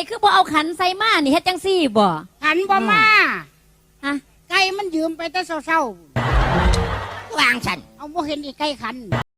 ดคือบ่เอาขันใส่มานี่เฮ็ดจังซี่บ่ขันบ่มาฮะไก่มันยืมไปแต่เศร้าๆวางฉันเอาบ่เห็นอีไก่ขัน